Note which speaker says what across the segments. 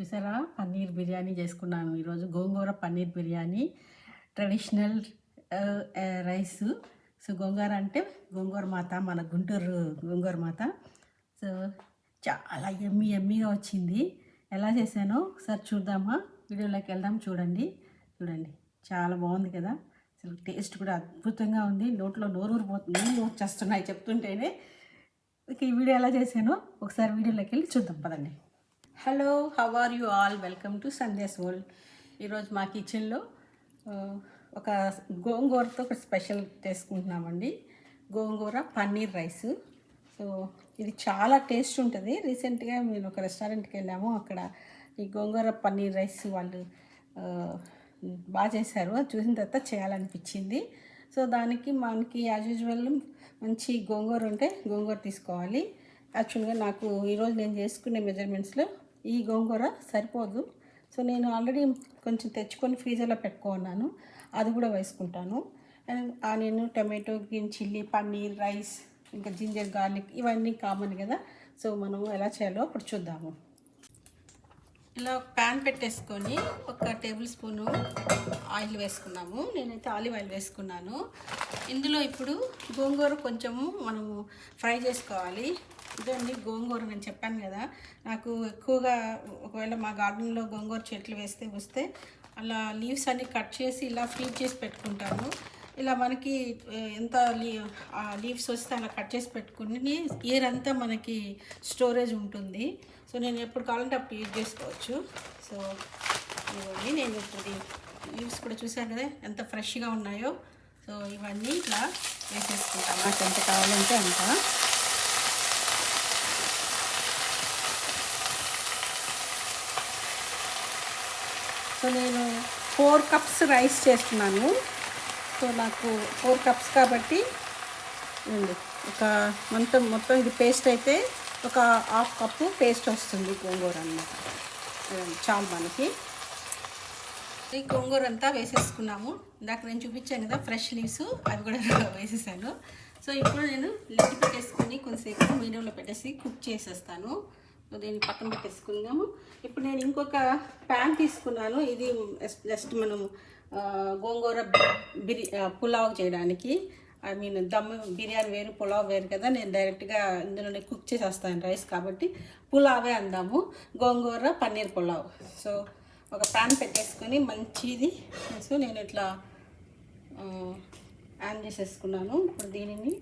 Speaker 1: చూసారా? పన్నీర్ బిర్యానీ చేసుకున్నాను. ఈరోజు గోంగూర paneer biryani. Traditional rice. So గోంగూర అంటే గోంగూర మాత మన గుంటూరు గోంగూర మాత. సో చాలా ఎమ్మి ఎమ్మిగా వచ్చింది. ఎలా చేశానో ఒకసారి చూద్దామా? వీడియోలోకి వెళ్దాం చూడండి. చూడండి. చాలా బాగుంది కదా. అసలు టేస్ట్ కూడా అద్భుతంగా ఉంది. నోట్లో నోరు ఊరిపోతుంది నీళ్ళు వచ్చేస్తున్నాయి చెప్తుంటేనే. ఇక ఈ వీడియో ఎలా చేశానో ఒకసారి వీడియోలోకి వెళ్ళి చూద్దాం. పదండి. Hello how are you all welcome to Sandesh world ఈరోజు మా కిచెన్లో ఒక గోంగూరతో ఒక స్పెషల్ చేసుకుంటున్నామండి. గోంగూర పన్నీర్ రైస్. సో ఇది చాలా టేస్ట్ ఉంటుంది. రీసెంట్గా మేము ఒక రెస్టారెంట్కి వెళ్ళాము. అక్కడ ఈ గోంగూర పన్నీర్ రైస్ వాళ్ళు బాగా చేశారు. అది చూసిన తర్వాత చేయాలనిపించింది. సో దానికి మనకి యాజ్ యూజువల్ మంచి గోంగూర ఉంటే గోంగూర తీసుకోవాలి. యాక్చువల్గా నాకు ఈరోజు నేను చేసుకునే మెజర్మెంట్స్లో ఈ గోంగూర సరిపోదు. సో నేను ఆల్రెడీ కొంచెం తెచ్చుకొని ఫ్రీజర్లో పెట్టుకున్నాను. అది కూడా వేసుకుంటాను. And onion tomato green chilli paneer rice ఇంకా జింజర్ గార్లిక్ ఇవన్నీ కామన్ కదా. సో మనం ఎలా చేయాలో ఇప్పుడు చూద్దాము. ఇలా ప్యాన్ పెట్టేసుకొని ఒక టేబుల్ స్పూను ఆయిల్ వేసుకున్నాము. నేనైతే ఆలివ్ ఆయిల్ వేసుకున్నాను. ఇందులో ఇప్పుడు గోంగూర కొంచెము మనము ఫ్రై చేసుకోవాలి. ఇదండి గోంగూర నేను చెప్పాను కదా. నాకు ఎక్కువగా ఒకవేళ మా గార్డెన్లో గోంగూర చెట్లు వేస్తే వస్తే అలా లీవ్స్ అన్ని కట్ చేసి ఇలా ఫీడ్ చేసి పెట్టుకుంటాను. ఇలా మనకి ఎంత లీ ఆ లీవ్స్ వస్తే అలా కట్ చేసి పెట్టుకుని ఇయర్ అంతా మనకి స్టోరేజ్ ఉంటుంది. సో నేను ఎప్పుడు కావాలంటే అప్పుడు యూజ్ చేసుకోవచ్చు. సో ఇవన్నీ నేను ఇప్పుడు లీవ్స్ కూడా చూసాను కదా ఎంత ఫ్రెష్గా ఉన్నాయో. సో ఇవన్నీ ఇట్లా వేసేసుకుంటాను. నాకు ఎంత కావాలంటే అంత. సో నేను ఫోర్ కప్స్ రైస్ చేస్తున్నాను. సో నాకు ఫోర్ కప్స్ కాబట్టి ఉంది ఒక మొత్తం మొత్తం ఇది పేస్ట్ అయితే ఒక హాఫ్ కప్పు పేస్ట్ వస్తుంది గోంగూర అన్నమాట. చాలు మనకి. ఈ గోంగూర అంతా వేసేసుకున్నాము. ఇందాక నేను చూపించాను కదా ఫ్రెష్ లీవ్స్ అవి కూడా వేసేసాను. సో ఇప్పుడు నేను లిడ్ పెట్టేసుకుని కొంతసేపు మీడియంలో పెట్టేసి కుక్ చేసేస్తాను. దీన్ని పక్కన పెట్టేసుకుందాము. ఇప్పుడు నేను ఇంకొక ప్యాన్ తీసుకున్నాను. ఇది జస్ట్ మనం గోంగూర బిరి పులావ్ చేయడానికి. ఐ మీన్ దమ్ బిర్యానీ వేరు పులావ్ వేరు కదా. నేను డైరెక్ట్గా ఇందులోనే కుక్ చేసేస్తాను రైస్ కాబట్టి పులావే అందాము. గోంగూర పన్నీర్ పులావ్. సో ఒక ప్యాన్ పెట్టేసుకొని మంచిది. సో నేను ఇట్లా ఆ, ఆన్ చేసేసుకున్నాను. ఇప్పుడు దీనిని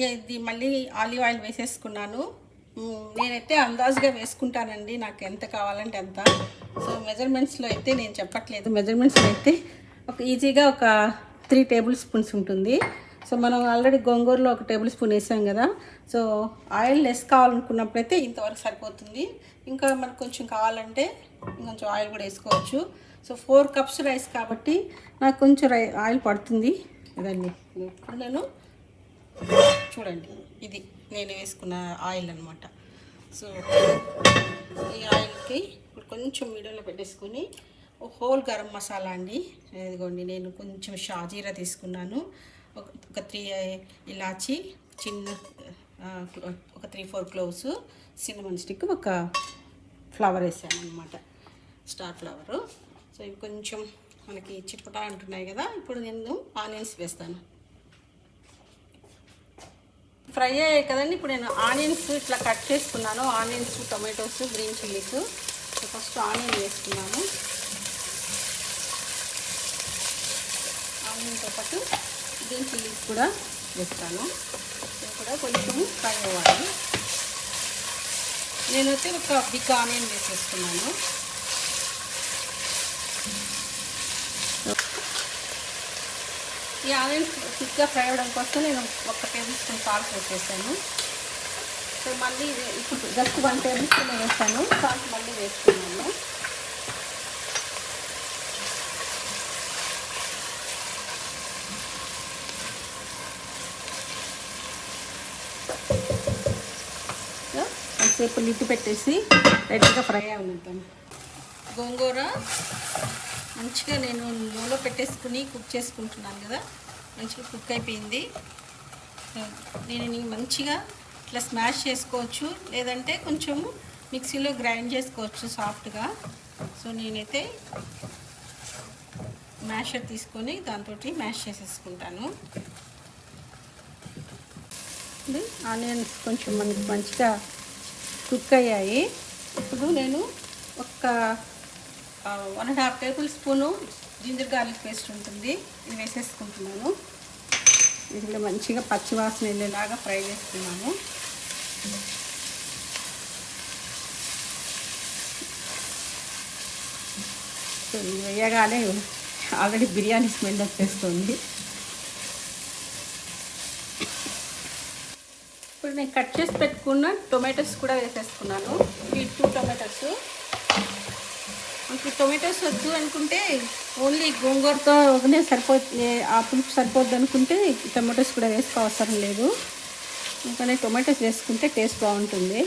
Speaker 1: ఇది మళ్ళీ ఆలివ్ ఆయిల్ వేసేసుకున్నాను. నేనైతే అందాజుగా వేసుకుంటానండి నాకు ఎంత కావాలంటే అంత. సో మెజర్మెంట్స్లో అయితే నేను చెప్పట్లేదు. మెజర్మెంట్స్లో అయితే ఒక ఈజీగా ఒక త్రీ టేబుల్ స్పూన్స్ ఉంటుంది. సో మనం ఆల్రెడీ గోంగూరలో ఒక టేబుల్ స్పూన్ వేసాం కదా. సో ఆయిల్ లెస్ కావాలనుకున్నప్పుడైతే ఇంతవరకు సరిపోతుంది. ఇంకా మనకు కొంచెం కావాలంటే ఇంకొంచెం ఆయిల్ కూడా వేసుకోవచ్చు. సో ఫోర్ కప్స్ రైస్ కాబట్టి నాకు కొంచెం రై ఆయిల్ పడుతుంది. ఇదండి. ఇప్పుడు నేను చూడండి ఇది నేను వేసుకున్న ఆయిల్ అనమాట సో ఈ ఆయిల్కి ఇప్పుడు కొంచెం మీడియంలో పెట్టేసుకొని హోల్ గరం మసాలా అండి. ఇదిగోండి నేను కొంచెం షాజీరా తీసుకున్నాను. ఒక ఒక త్రీ ఇలాచి చిన్న ఒక three four cloves cinnamon stick ఒక ఫ్లవర్ వేసాను అనమాట స్టార్ ఫ్లవరు. సో ఇవి కొంచెం మనకి చిప్పటా అంటున్నాయి కదా ఇప్పుడు నేను ఆనియన్స్ వేస్తాను. ఫ్రై అయ్యాయి కదండి. ఇప్పుడు నేను ఆనియన్స్ ఇట్లా కట్ చేసుకున్నాను. Onions tomatoes green chillies. First onion వేసుకున్నాను. ఆనియన్తో పాటు గ్రీన్ చిల్లీస్ కూడా వేస్తాను. ఇవి కూడా కొంచెం ఫ్రై అవ్వాలి. నేనైతే ఒక బిగ్ ఆనియన్ వేసేసుకున్నాను. ఈ ఆనియన్ క్విక్గా ఫ్రై అవ్వడం కోసం నేను ఒక టేబుల్ స్పూన్ సాల్ట్ వేసేసాను సో మళ్ళీ ఇప్పుడు జస్ట్ వన్ టేబుల్ స్పూన్ వేసాను సాల్ట్ మళ్ళీ వేసుకున్నాను సో కొంతసేపు లిడ్ పెట్టేసి రెడీగా ఫ్రై అవుతాను గోంగూర మంచిగా నేను నూనెలో పెట్టేసుకుని కుక్ చేసుకుంటున్నాను కదా. మంచిగా కుక్ అయిపోయింది. నేను దీనిని మంచిగా ఇట్లా స్మాష్ చేసుకోవచ్చు లేదంటే కొంచెం మిక్సీలో గ్రైండ్ చేసుకోవచ్చు సాఫ్ట్గా. సో నేనైతే మ్యాషర్ తీసుకొని దాంతో మ్యాష్ చేసేసుకుంటాను. ఆనియన్స్ కొంచెం మనకి మంచిగా కుక్ అయ్యాయి. ఇప్పుడు నేను ఒక one and half table spoon ginger garlic paste ఉంటుంది. ఇది వేసేసుకుంటున్నాను. ఇందులో మంచిగా పచ్చివాసన వెళ్ళేలాగా ఫ్రై చేస్తున్నాము వేయగానే ఆల్రెడీ బిర్యానీ స్మెల్ వచ్చేస్తుంది. ఇప్పుడు నేను కట్ చేసి పెట్టుకున్న టొమాటోస్ కూడా వేసేసుకున్నాను. ఈ టూ టొమాటోస్. మీకు టొమాటోస్ వద్దు అనుకుంటే ఓన్లీ గోంగూరతో ఒకనే సరిపోతుంది ఆ పులుపు సరిపోద్ది అనుకుంటే టొమాటోస్ కూడా వేసుకో అవసరం లేదు. ఇంకా టొమాటోస్ వేసుకుంటే టేస్ట్ బాగుంటుంది.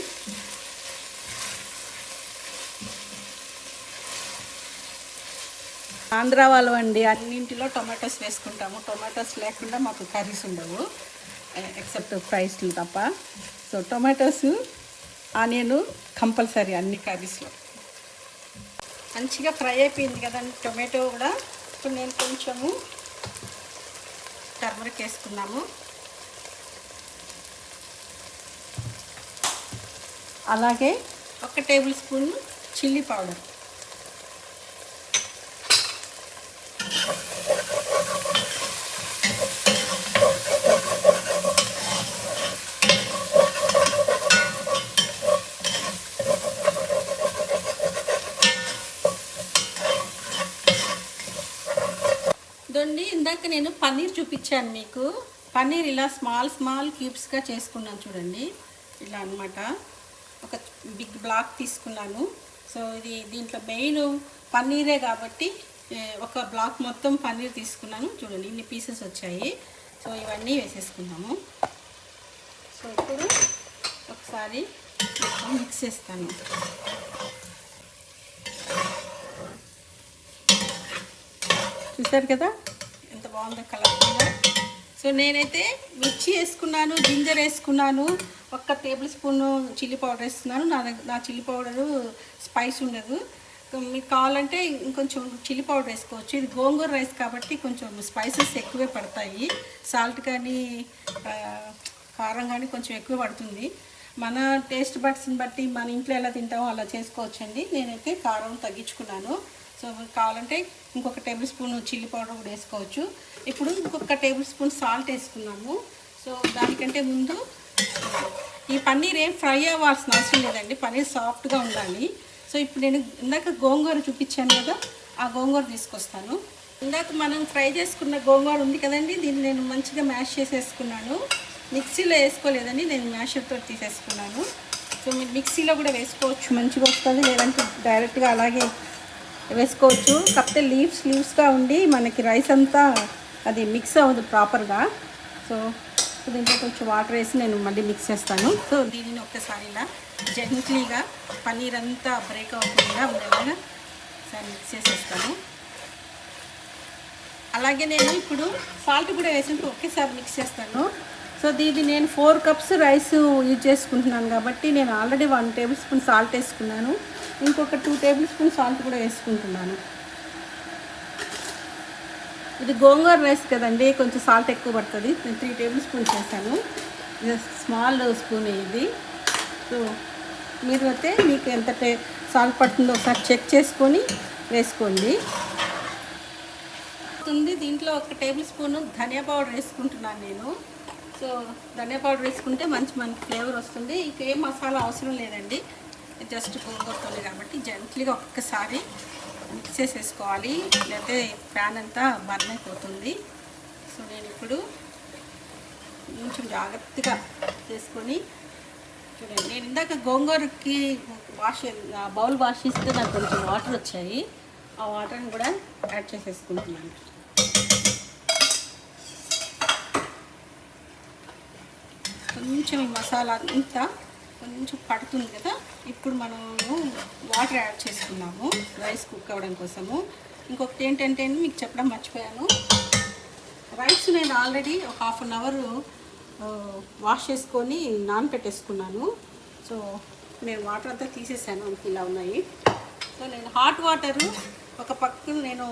Speaker 1: ఆంధ్ర వాళ్ళు అండి అన్నింటిలో టొమాటోస్ వేసుకుంటాము. టొమాటోస్ లేకుండా మాకు కర్రీస్ ఉండవు ఎక్సెప్ట్ ఫ్రైస్లు తప్ప. సో టొమాటోస్ ఆనియన్ కంపల్సరీ అన్ని కర్రీస్లో. మంచిగా ఫ్రై అయిపోయింది కదండి టొమాటో కూడా. ఇప్పుడు నేను కొంచెము టర్మరిక్ వేసుకున్నాము. అలాగే ఒక టేబుల్ స్పూన్ చిల్లీ పౌడర్ ఇదండి ఇందాక నేను పన్నీర్ చూపించాను మీకు. పన్నీర్ ఇలా స్మాల్ స్మాల్ క్యూబ్స్గా చేసుకున్నాను చూడండి. ఇలా అన్నమాట. ఒక బిగ్ బ్లాక్ తీసుకున్నాను. సో ఇది దీంట్లో మెయిన్ పన్నీరే కాబట్టి ఒక బ్లాక్ మొత్తం పన్నీర్ తీసుకున్నాను. చూడండి ఇన్ని పీసెస్ వచ్చాయి. సో ఇవన్నీ వేసేసుకున్నాము సో ఇప్పుడు ఒకసారి మిక్స్ చేస్తాను. చూసారు కదా? ఎంత బాగుందో కూడా సో నేనైతే మిర్చి వేసుకున్నాను జింజర్ వేసుకున్నాను ఒక్క టేబుల్ స్పూన్ చిల్లీ పౌడర్ వేసుకున్నాను. నా నా చిల్లీ పౌడరు స్పైస్ ఉండదు. మీకు కావాలంటే ఇంకొంచెం చిల్లీ పౌడర్ వేసుకోవచ్చు. ఇది గోంగూర రైస్ కాబట్టి కొంచెం స్పైసెస్ ఎక్కువే పడతాయి. సాల్ట్ కానీ కారం కానీ కొంచెం ఎక్కువ పడుతుంది. మన టేస్ట్ బడ్స్ని బట్టి మన ఇంట్లో ఎలా తింటామో అలా చేసుకోవచ్చండి. నేనైతే కారం తగ్గించుకున్నాను. సో కావాలంటే ఇంకొక టేబుల్ స్పూన్ చిల్లీ పౌడర్ కూడా వేసుకోవచ్చు. ఇప్పుడు ఇంకొక టేబుల్ స్పూన్ సాల్ట్ వేసుకున్నాము. సో దానికంటే ముందు ఈ పన్నీర్ ఏం ఫ్రై అవ్వాల్సిన అవసరం లేదండి. పన్నీర్ సాఫ్ట్గా ఉండాలి. సో ఇప్పుడు నేను ఇందాక గోంగూర చూపించాను కదా ఆ గోంగూర తీసుకొస్తాను. ఇందాక మనం ఫ్రై చేసుకున్న గోంగూర ఉంది కదండి దీన్ని నేను మంచిగా మ్యాష్ చేసేసుకున్నాను. మిక్సీలో వేసుకోలేదండి నేను మ్యాషర్తో తీసేసుకున్నాను. సో మీరు మిక్సీలో కూడా వేసుకోవచ్చు మంచిగా వస్తుంది లేదంటే డైరెక్ట్గా అలాగే వేసుకోవచ్చు. కాకపోతే లీవ్స్ లీవ్స్గా ఉండి మనకి రైస్ అంతా అది మిక్స్ అవ్వదు ప్రాపర్గా సో దీంట్లో కొంచెం వాటర్ వేసి నేను మళ్ళీ మిక్స్ చేస్తాను. సో దీనిని ఒక్కసారి ఇలా జెంట్లీగా పన్నీర్ అంతా బ్రేక్ అవ్వకుండా ఉండేలాగా ఒకసారి మిక్స్ చేసేస్తాను. అలాగే నేను ఇప్పుడు సాల్ట్ కూడా వేసినట్టు ఒకేసారి మిక్స్ చేస్తాను. సో దీన్ని నేను ఫోర్ కప్స్ రైస్ యూజ్ చేసుకుంటున్నాను కాబట్టి నేను already one table spoon salt వేసుకున్నాను. ఇంకొక టూ టేబుల్ స్పూన్ సాల్ట్ కూడా వేసుకుంటున్నాను. ఇది గోంగూర రైస్ కదండి కొంచెం సాల్ట్ ఎక్కువ పడుతుంది. నేను త్రీ టేబుల్ స్పూన్స్ వేసాను ఇది స్మాల్ స్పూన్ ఇది. సో మీరు అయితే మీకు ఎంత టే సాల్ట్ పడుతుందో ఒకసారి చెక్ చేసుకొని వేసుకోండి. ఉంది దీంట్లో ఒక టేబుల్ స్పూన్ ధనియా పౌడర్ వేసుకుంటున్నాను నేను. సో ధనియా పౌడర్ వేసుకుంటే మంచి మంచి ఫ్లేవర్ వస్తుంది. ఇంకేం మసాలా అవసరం లేదండి. జస్ట్ గోంగూరతోనే కాబట్టి జెంట్లీగా ఒక్కసారి మిక్స్ చేసేసుకోవాలి. లేకపోతే ప్యాన్ అంతా బర్న్ అయిపోతుంది. సో నేను ఇప్పుడు కొంచెం జాగ్రత్తగా చేసుకొని చూడండి. నేను ఇందాక గోంగూరకి వాష్ బౌల్ వాష్ చేస్తే నాకు కొంచెం వాటర్ వచ్చాయి. ఆ వాటర్ని కూడా యాడ్ చేసేసుకుంటున్నాను. కొంచెం ఈ మసాలా అంతా కొంచెం పడుతుంది కదా. ఇప్పుడు మనము వాటర్ యాడ్ చేసుకున్నాము. రైస్ కుక్ అవ్వడం కోసము. ఇంకొకటి ఏంటంటే మీకు చెప్పడం మర్చిపోయాను. రైస్ నేను ఆల్రెడీ ఒక హాఫ్ అన్ అవర్ వాష్ చేసుకొని నానపెట్టేసుకున్నాను. సో నేను వాటర్ అంతా తీసేసాను. మనకి ఇలా ఉన్నాయి. సో నేను హాట్ వాటరు ఒక పక్కన నేను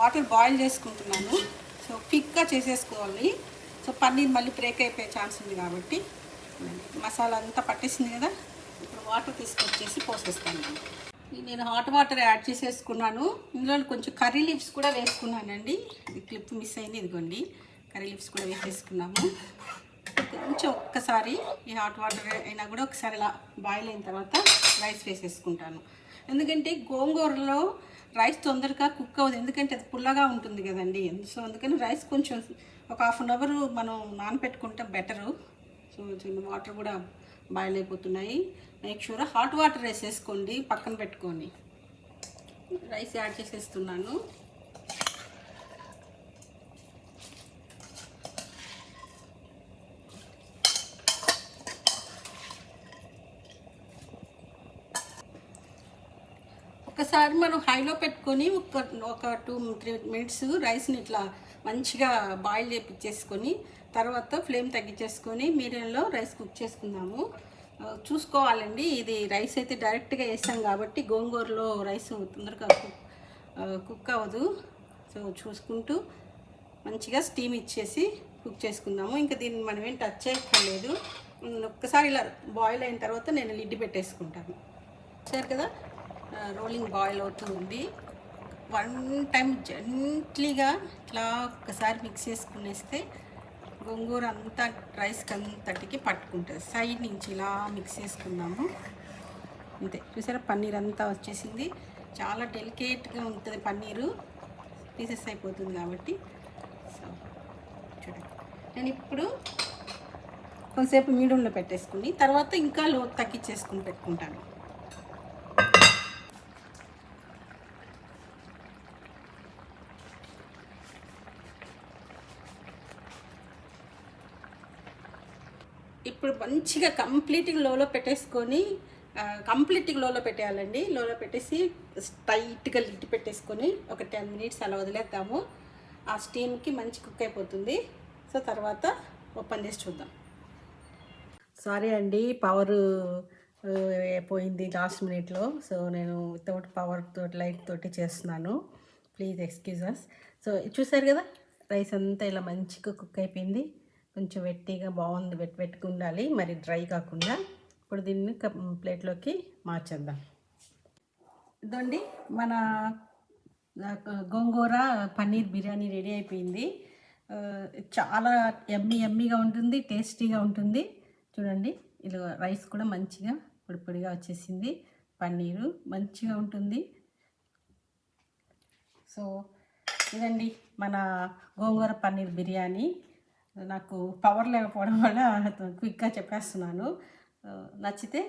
Speaker 1: వాటర్ బాయిల్ చేసుకుంటున్నాను. సో క్విక్గా చేసేసుకోవాలి. సో పన్నీర్ మళ్ళీ బ్రేక్ అయిపోయే ఛాన్స్ ఉంది కాబట్టి. మసాలా అంతా పట్టేసింది కదా ఇప్పుడు వాటర్ తీసుకొచ్చేసి పోసేస్తాను నేను. హాట్ వాటర్ యాడ్ చేసేసుకున్నాను. ఇందులో కొంచెం కర్రీ లీవ్స్ కూడా వేసుకున్నానండి. ఇది క్లిప్ మిస్ అయింది ఇదిగోండి. కర్రీ లీవ్స్ కూడా వేసేసుకున్నాము. కొంచెం ఒక్కసారి ఈ హాట్ వాటర్ అయినా కూడా ఒకసారి ఇలా బాయిల్ అయిన తర్వాత రైస్ వేసేసుకుంటాను. ఎందుకంటే గోంగూరలో రైస్ తొందరగా కుక్ అవ్వదు. ఎందుకంటే అది పుల్లగా ఉంటుంది కదండి. సో అందుకని రైస్ కొంచెం ఒక హాఫ్ అన్ అవర్ మనం నానపెట్టుకుంటే బెటరు. సో చిన్న వాటర్ కూడా బాయిల్ అయిపోతున్నాయి. మేక్ షూర్ హాట్ వాటర్ వేసేసుకోండి పక్కన పెట్టుకొని. రైస్ యాడ్ చేసేస్తున్నాను. ఒకసారి మనం హైలో పెట్టుకొని ఒక ఒక టూ త్రీ మినిట్స్ రైస్ని ఇట్లా మంచిగా బాయిల్ చేపించేసుకొని తర్వాత ఫ్లేమ్ తగ్గించేసుకొని మీడియంలో రైస్ కుక్ చేసుకుందాము. చూసుకోవాలండి. ఇది రైస్ అయితే డైరెక్ట్గా వేసాం కాబట్టి గోంగూరలో రైస్ తొందరగా కుక్ అవ్వదు. సో చూసుకుంటూ మంచిగా స్టీమ్ ఇచ్చేసి కుక్ చేసుకుందాము. ఇంకా దీన్ని మనం ఏం టచ్ చేయక్కర్లేదు. ఒక్కసారి ఇలా బాయిల్ అయిన తర్వాత నేను లిడ్ పెట్టేసుకుంటాను. సరే కదా? రోలింగ్ బాయిల్ అవుతుంది. వన్ టైం జెంట్లీగా ఇట్లా ఒక్కసారి మిక్స్ చేసుకునేస్తే గోంగూర అంతా రైస్కి అంతటికి పట్టుకుంటుంది. సైడ్ నుంచి ఇలా మిక్స్ చేసుకుందాము. అంతే. చూసారా? పన్నీర్ అంతా వచ్చేసింది. చాలా డెలికేట్గా ఉంటుంది పన్నీరు. పీసెస్ అయిపోతుంది కాబట్టి. సో చూడండి. నేను ఇప్పుడు కొంతసేపు మీడియంలో పెట్టేసుకుని తర్వాత ఇంకా లో తగ్గించేసుకుని పెట్టుకుంటాను ఇప్పుడు మంచిగా కంప్లీట్గా లోలో పెట్టేసుకొని కంప్లీట్గా లోలో పెట్టేయాలండి. లోలో పెట్టేసి టైట్గా లిడ్ పెట్టేసుకొని ఒక టెన్ మినిట్స్ అలా వదిలేద్దాము. ఆ స్టీమ్కి మంచి కుక్ అయిపోతుంది. సో తర్వాత ఓపెన్ చేసి చూద్దాం. సారీ అండి పవర్ పోయింది లాస్ట్ మినిట్లో. సో నేను వితౌట్ పవర్ తోటి లైట్ తోటి చేస్తున్నాను. Please excuse us. సో చూసారు కదా రైస్ అంతా ఇలా మంచిగా కుక్ అయిపోయింది. కొంచెం వెట్టిగా బాగుంది వెట్ వెట్టుకు ఉండాలి మరి డ్రై కాకుండా ఇప్పుడు దీన్ని ప్లేట్లోకి మార్చేద్దాం. ఇదండి మన గోంగూర పన్నీర్ బిర్యానీ రెడీ అయిపోయింది. చాలా ఎమ్మి ఎమ్మిగా ఉంటుంది టేస్టీగా ఉంటుంది. చూడండి ఇలా రైస్ కూడా మంచిగా పొడిపొడిగా వచ్చేసింది. పన్నీరు మంచిగా ఉంటుంది. సో ఇదండి మన గోంగూర పన్నీర్ బిర్యానీ. నాకు పవర్ లేకపోవడం వల్ల క్విక్గా చెప్పేస్తున్నాను. నచ్చితే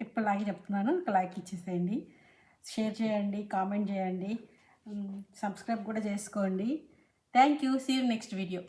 Speaker 1: ఇప్పటిలాగే చెప్తున్నాను. ఒక లైక్ ఇచ్చేసేయండి. షేర్ చేయండి కామెంట్ చేయండి. సబ్స్క్రైబ్ కూడా చేసుకోండి. Thank you see you next video